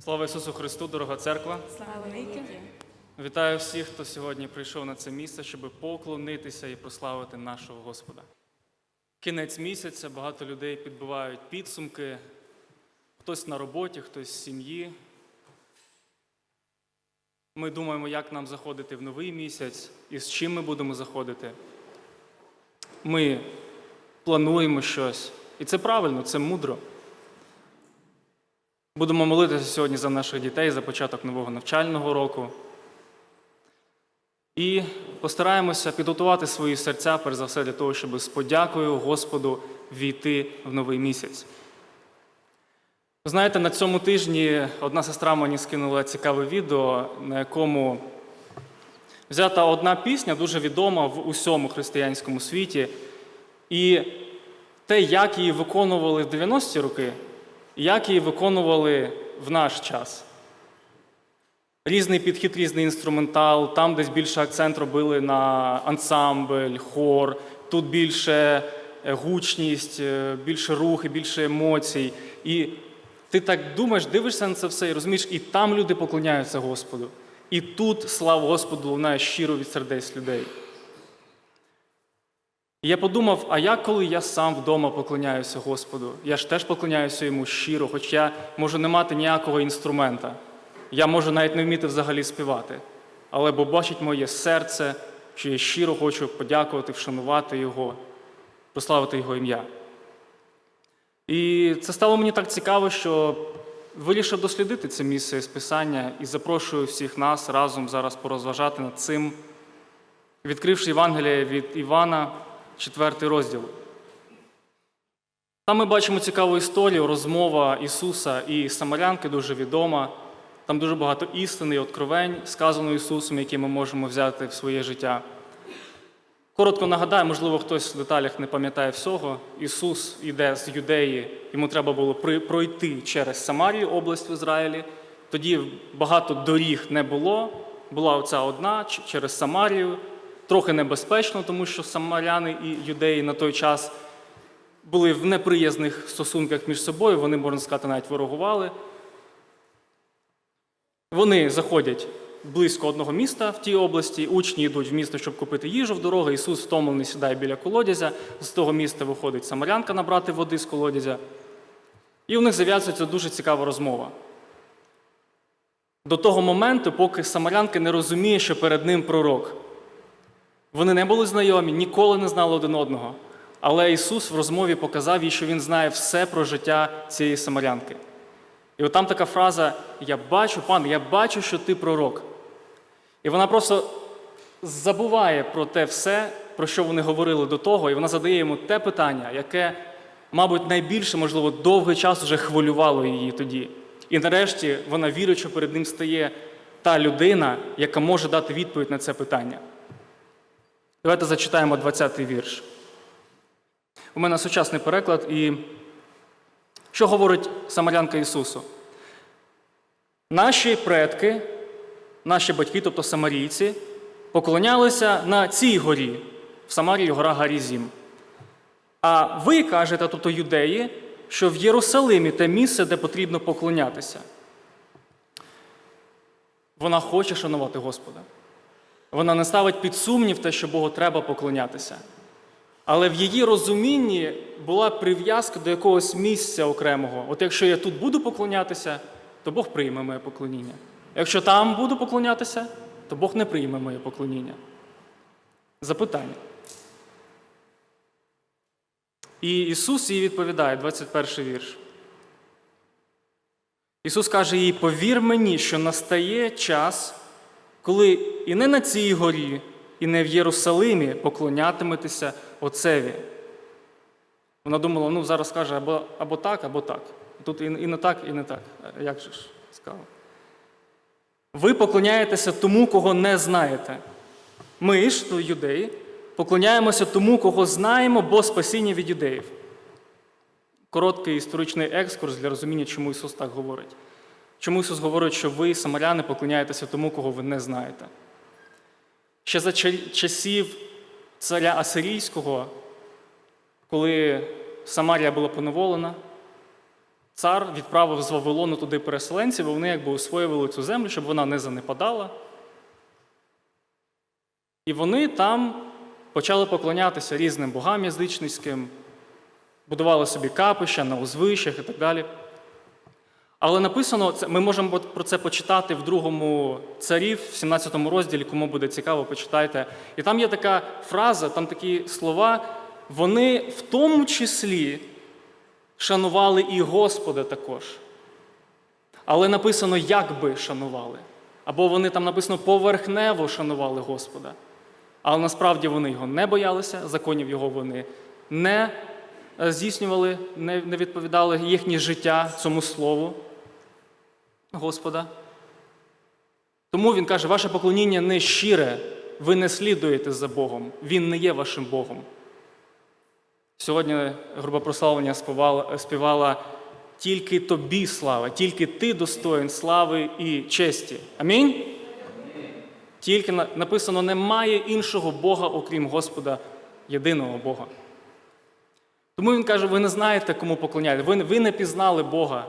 Слава Ісусу Христу, дорога церква! Слава навіки. Вітаю всіх, хто сьогодні прийшов на це місце, щоб поклонитися і прославити нашого Господа. Кінець місяця багато людей підбивають підсумки, хтось на роботі, хтось в сім'ї. Ми думаємо, як нам заходити в новий місяць і з чим ми будемо заходити. Ми плануємо щось. І це правильно, це мудро. Будемо молитися сьогодні за наших дітей, за початок нового навчального року. І постараємося підготувати свої серця, перш за все, для того, щоб з подякою Господу війти в новий місяць. Знаєте, на цьому тижні одна сестра мені скинула цікаве відео, на якому взята одна пісня, дуже відома в усьому християнському світі. І те, як її виконували в 90-ті роки, як її виконували в наш час. Різний підхід, різний інструментал, там десь більше акцент робили на ансамбль, хор, тут більше е, гучність, е, більше рухи, більше емоцій. І ти так думаєш, дивишся на це все і розумієш, і там люди поклоняються Господу. І тут слава Господу лунає щиро від сердець людей. І я подумав, а як коли я сам вдома поклоняюся Господу? Я ж теж поклоняюся йому щиро, хоч я можу не мати ніякого інструмента. Я можу навіть не вміти взагалі співати. Але бо бачить моє серце, що я щиро хочу подякувати, вшанувати Його, прославити Його ім'я. І це стало мені так цікаво, що вирішив дослідити це місце з Писання і запрошую всіх нас разом зараз порозважати над цим, відкривши Євангеліє від Івана, четвертий розділ. Там ми бачимо цікаву історію, розмова Ісуса і Самарянки дуже відома. Там дуже багато істини і откровень, сказано Ісусом, які ми можемо взяти в своє життя. Коротко нагадаю, можливо, хтось в деталях не пам'ятає всього. Ісус йде з Юдеї, йому треба було пройти через Самарію, область в Ізраїлі. Тоді багато доріг не було. Була оця одна через Самарію. Трохи небезпечно, тому що самаряни і юдеї на той час були в неприязних стосунках між собою, вони, можна сказати, навіть ворогували. Вони заходять близько одного міста в тій області, учні йдуть в місто, щоб купити їжу в дорогу. Ісус втомлений сідає біля колодязя. З того міста виходить самарянка набрати води з колодязя. І у них зав'язується дуже цікава розмова. До того моменту, поки самарянка не розуміє, що перед ним пророк. Вони не були знайомі, ніколи не знали один одного. Але Ісус в розмові показав їй, що Він знає все про життя цієї самарянки. І от там така фраза: Я бачу, пан, я бачу, що ти пророк. І вона просто забуває про те все, про що вони говорили до того, і вона задає йому те питання, яке, мабуть, найбільше, можливо, довгий час вже хвилювало її тоді. І нарешті вона вірить, що перед ним стає та людина, яка може дати відповідь на це питання. Давайте зачитаємо 20-й вірш. У мене сучасний переклад, і що говорить Самарянка Ісусу? Наші предки, наші батьки, тобто самарійці, поклонялися на цій горі, в Самарії гора Гарізім. А ви кажете, тобто юдеї, що в Єрусалимі те місце, де потрібно поклонятися. Вона хоче шанувати Господа. Вона не ставить під сумнів те, що Богу треба поклонятися. Але в її розумінні була прив'язка до якогось місця окремого. От якщо я тут буду поклонятися, то Бог прийме моє поклоніння. Якщо там буду поклонятися, то Бог не прийме моє поклоніння. Запитання. І Ісус їй відповідає, 21 вірш. Ісус каже їй: повір мені, що настає час, коли і не на цій горі, і не в Єрусалимі поклонятиметеся Отцеві. Вона думала, ну зараз каже або, або так, або так. Тут і, і не так, і не так. Як же ж сказав? Ви поклоняєтеся тому, кого не знаєте. Ми ж, то юдеї, поклоняємося тому, кого знаємо, бо спасіння від юдеїв. Короткий історичний екскурс для розуміння, чому Ісус так говорить. Чому Ісус говорить, що ви, самаряни, поклоняєтеся тому, кого ви не знаєте. Ще за часів царя Асирійського, коли Самарія була поневолена, цар відправив з Вавилону туди переселенців, і вони якби освоювали цю землю, щоб вона не занепадала. І вони там почали поклонятися різним богам язичницьким, будували собі капища на узвищах і так далі. Але написано, ми можемо про це почитати в другому царів, в 17 розділі, кому буде цікаво, почитайте. І там є така фраза, там такі слова, вони в тому числі шанували і Господа також. Але написано, як би шанували. Або вони там написано поверхнево шанували Господа. Але насправді вони його не боялися, законів його вони не е, здійснювали, не не відповідали їхнє життя цьому слову Господа. Тому він каже, ваше поклоніння не щире, ви не слідуєте за Богом, Він не є вашим Богом. Сьогодні група прославлення співала, співала тільки тобі слава, тільки ти достоїн слави і честі. Амінь? Тільки на- написано, немає іншого Бога, окрім Господа, єдиного Бога. Тому він каже, ви не знаєте, кому поклоняєте. Ви, ви не пізнали Бога.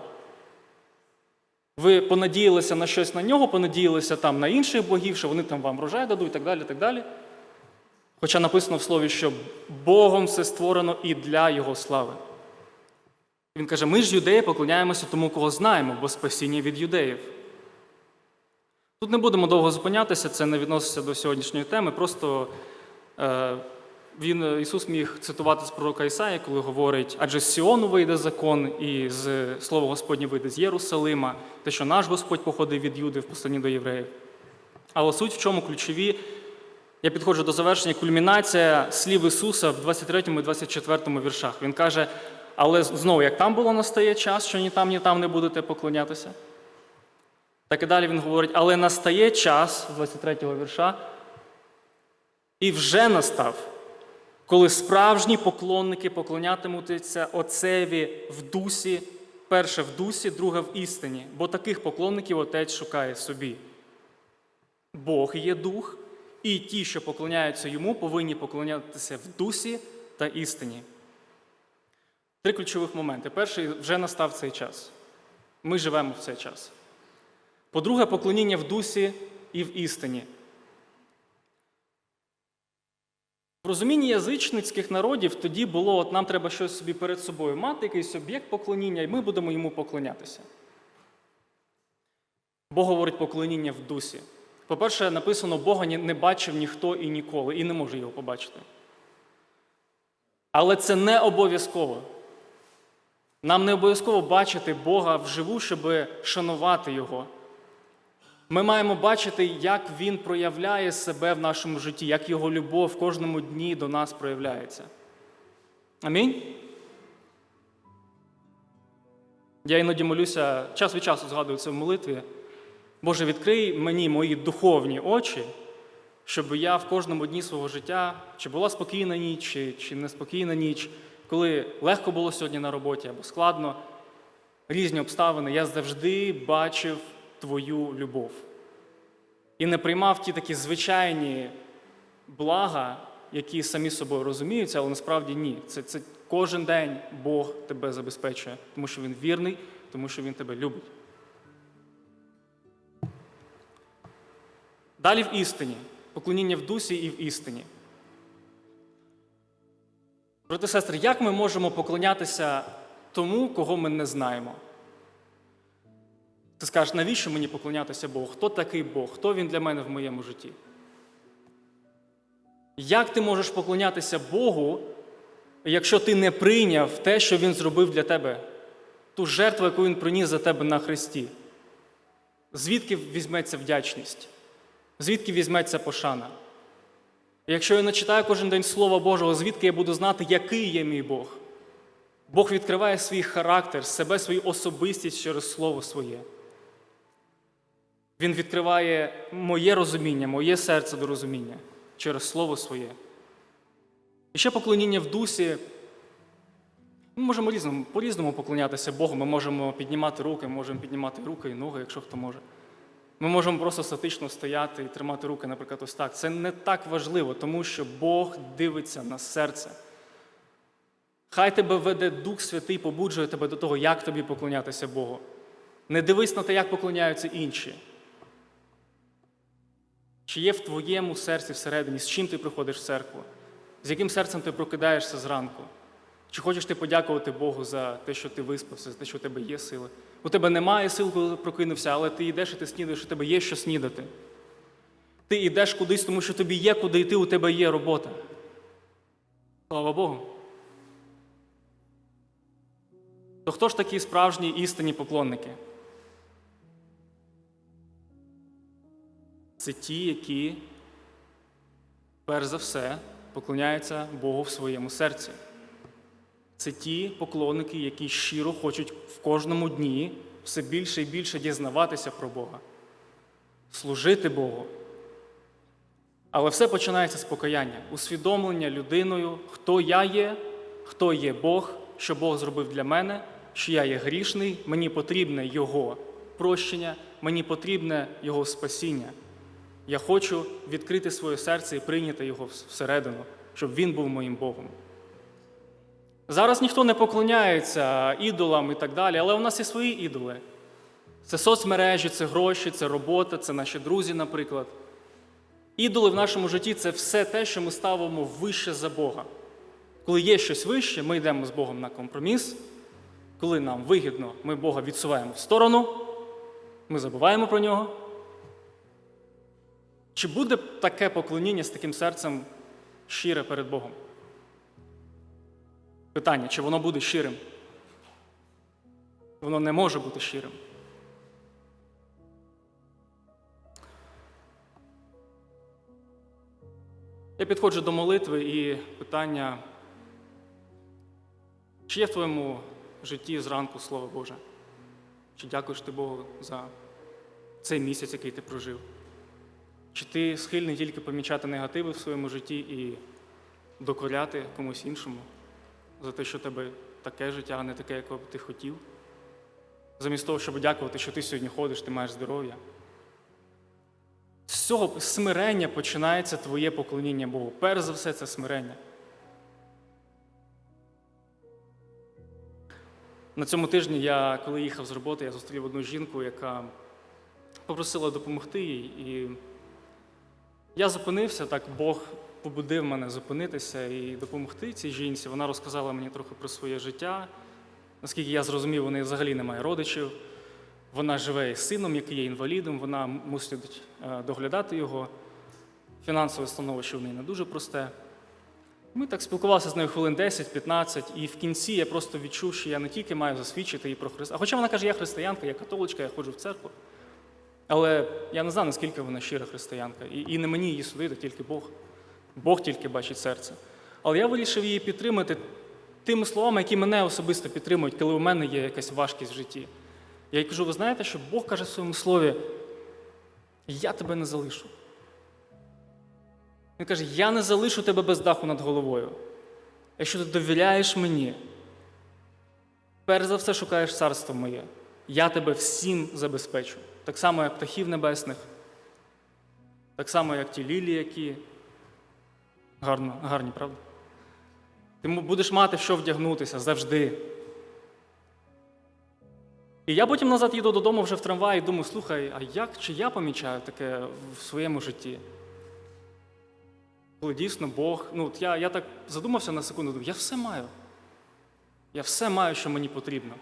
Ви понадіялися на щось на нього, понадіялися там на інших богів, що вони там вам рожай дадуть і так далі. так далі. Хоча написано в слові, що Богом все створено і для Його слави. Він каже: ми ж юдеї поклоняємося тому, кого знаємо, бо спасіння від юдеїв. Тут не будемо довго зупинятися, це не відноситься до сьогоднішньої теми. Просто е, він, Ісус міг цитувати з пророка Ісаї, коли говорить, адже з Сіону вийде закон, і з Слово Господнє вийде з Єрусалима, те, що наш Господь походив від Юди в посланні до євреїв. Але суть в чому ключові, я підходжу до завершення, кульмінація слів Ісуса в 23 і 24 віршах. Він каже, але знову, як там було настає час, що ні там, ні там не будете поклонятися. Так і далі він говорить, але настає час, з 23 вірша, і вже настав, коли справжні поклонники поклонятимуться Отцеві в дусі, перше в дусі, друге в істині, бо таких поклонників Отець шукає собі. Бог є дух, і ті, що поклоняються йому, повинні поклонятися в дусі та істині. Три ключових моменти. Перший вже настав цей час. Ми живемо в цей час. По-друге, поклоніння в дусі і в істині. В розумінні язичницьких народів тоді було, от нам треба щось собі перед собою мати, якийсь об'єкт поклоніння, і ми будемо йому поклонятися. Бог говорить поклоніння в дусі. По-перше, написано, Бога не бачив ніхто і ніколи, і не може його побачити. Але це не обов'язково. Нам не обов'язково бачити Бога вживу, щоб шанувати Його. Ми маємо бачити, як Він проявляє себе в нашому житті, як Його любов в кожному дні до нас проявляється. Амінь? Я іноді молюся, час від часу згадую це в молитві. Боже, відкрий мені мої духовні очі, щоб я в кожному дні свого життя, чи була спокійна ніч, чи, чи неспокійна ніч, коли легко було сьогодні на роботі або складно, різні обставини, я завжди бачив Твою любов. І не приймав ті такі звичайні блага, які самі собою розуміються, але насправді ні. Це, це кожен день Бог тебе забезпечує, тому що Він вірний, тому що Він тебе любить. Далі в істині. Поклоніння в дусі і в істині. Брати сестри, як ми можемо поклонятися тому, кого ми не знаємо? Ти скажеш, навіщо мені поклонятися Богу? Хто такий Бог? Хто він для мене в моєму житті? Як ти можеш поклонятися Богу, якщо ти не прийняв те, що Він зробив для тебе, ту жертву, яку Він приніс за тебе на Христі? Звідки візьметься вдячність? Звідки візьметься пошана? Якщо я не читаю кожен день Слова Божого, звідки я буду знати, який є мій Бог? Бог відкриває свій характер, себе, свою особистість через Слово своє. Він відкриває моє розуміння, моє серце до розуміння через Слово своє. І ще поклоніння в дусі. Ми можемо різному, по-різному поклонятися Богу. Ми можемо піднімати руки, можемо піднімати руки і ноги, якщо хто може. Ми можемо просто статично стояти і тримати руки, наприклад, ось так. Це не так важливо, тому що Бог дивиться на серце. Хай тебе веде Дух Святий, побуджує тебе до того, як тобі поклонятися Богу. Не дивись на те, як поклоняються інші. Чи є в твоєму серці всередині, з чим ти приходиш в церкву? З яким серцем ти прокидаєшся зранку? Чи хочеш ти подякувати Богу за те, що ти виспався, за те, що у тебе є сили? У тебе немає сил, коли прокинувся, але ти йдеш і ти снідаєш, у тебе є що снідати. Ти йдеш кудись, тому що тобі є куди йти, у тебе є робота. Слава Богу. То хто ж такі справжні істинні поклонники? Це ті, які, перш за все, поклоняються Богу в своєму серці. Це ті поклонники, які щиро хочуть в кожному дні все більше і більше дізнаватися про Бога, служити Богу. Але все починається з покаяння, усвідомлення людиною, хто я є, хто є Бог, що Бог зробив для мене, що я є грішний, мені потрібне Його прощення, мені потрібне Його спасіння. Я хочу відкрити своє серце і прийняти його всередину, щоб він був моїм Богом. Зараз ніхто не поклоняється ідолам і так далі, але у нас є свої ідоли. Це соцмережі, це гроші, це робота, це наші друзі, наприклад. Ідоли в нашому житті це все те, що ми ставимо вище за Бога. Коли є щось вище, ми йдемо з Богом на компроміс. Коли нам вигідно, ми Бога відсуваємо в сторону, ми забуваємо про нього. Чи буде таке поклоніння з таким серцем щире перед Богом? Питання, чи воно буде щирим? Воно не може бути щирим. Я підходжу до молитви і питання, чи є в твоєму житті зранку Слово Боже? Чи дякуєш ти Богу за цей місяць, який ти прожив? Чи ти схильний тільки помічати негативи в своєму житті і докоряти комусь іншому за те, що тебе таке життя, а не таке, якого б ти хотів? Замість того, щоб дякувати, що ти сьогодні ходиш, ти маєш здоров'я. З цього смирення починається твоє поклоніння Богу. Перш за все, це смирення. На цьому тижні я, коли їхав з роботи, я зустрів одну жінку, яка попросила допомогти їй. І я зупинився, так Бог побудив мене зупинитися і допомогти цій жінці. Вона розказала мені трохи про своє життя. Наскільки я зрозумів, у неї взагалі немає родичів. Вона живе із сином, який є інвалідом, вона мусить е, доглядати його. Фінансове становище в неї не дуже просте. Ми так спілкувалися з нею хвилин 10-15, і в кінці я просто відчув, що я не тільки маю засвідчити їй про Христа. А хоча вона каже, я християнка, я католичка, я ходжу в церкву. Але я не знаю, наскільки вона щира християнка. І, і не мені її судити, тільки Бог. Бог тільки бачить серце. Але я вирішив її підтримати тими словами, які мене особисто підтримують, коли у мене є якась важкість в житті. Я їй кажу, ви знаєте, що Бог каже в своєму слові, я тебе не залишу. Він каже, я не залишу тебе без даху над головою. Якщо ти довіряєш мені, перш за все шукаєш царство моє, я тебе всім забезпечу. Так само, як птахів небесних, так само, як ті лілії, які гарно, гарні, правда? Ти будеш мати що вдягнутися завжди. І я потім назад їду додому вже в трамваї і думаю, слухай, а як чи я помічаю таке в своєму житті? Коли дійсно Бог, ну от я я так задумався на секунду, думаю, я все маю. Я все маю, що мені потрібно.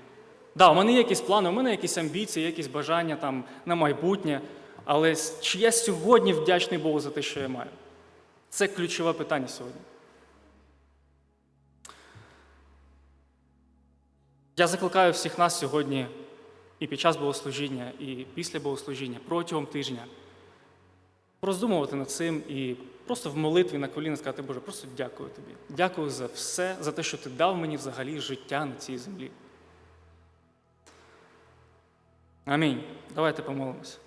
Да, у мене є якісь плани, у мене якісь амбіції, якісь бажання там на майбутнє, але чи я сьогодні вдячний Богу за те, що я маю? Це ключове питання сьогодні. Я закликаю всіх нас сьогодні і під час богослужіння, і після богослужіння, протягом тижня роздумувати над цим і просто в молитві на коліна сказати, Боже, просто дякую тобі. Дякую за все, за те, що ти дав мені взагалі життя на цій землі. Амінь. Давайте помолимося.